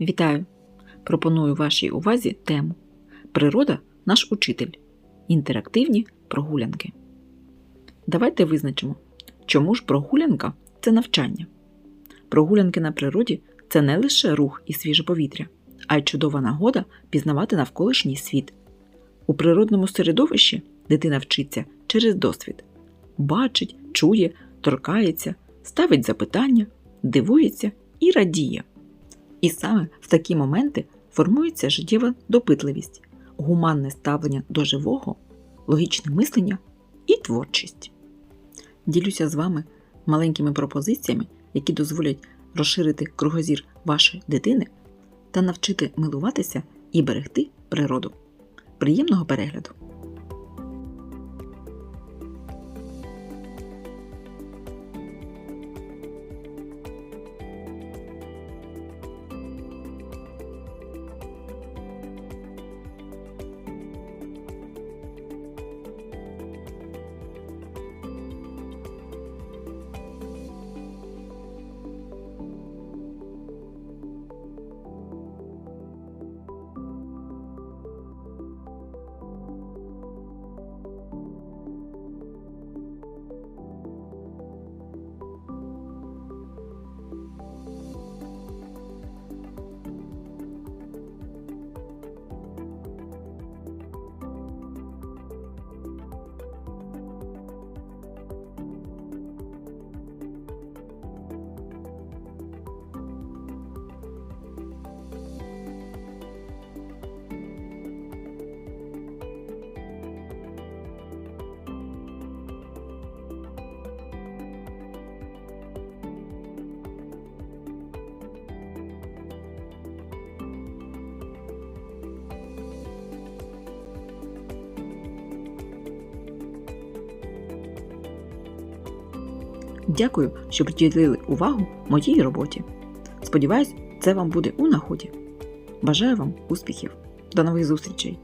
Вітаю! Пропоную вашій увазі тему Природа наш учитель. Інтерактивні прогулянки. Давайте визначимо, чому ж прогулянка це навчання. Прогулянки на природі це не лише рух і свіже повітря, а й чудова нагода пізнавати навколишній світ. У природному середовищі дитина вчиться через досвід, бачить, чує, торкається, ставить запитання, дивується і радіє. І саме в такі моменти формується життєва допитливість, гуманне ставлення до живого, логічне мислення і творчість. Ділюся з вами маленькими пропозиціями, які дозволять розширити кругозір вашої дитини та навчити милуватися і берегти природу. Приємного перегляду! Дякую, що приділили увагу моїй роботі. Сподіваюсь, це вам буде у нагоді. Бажаю вам успіхів. До нових зустрічей!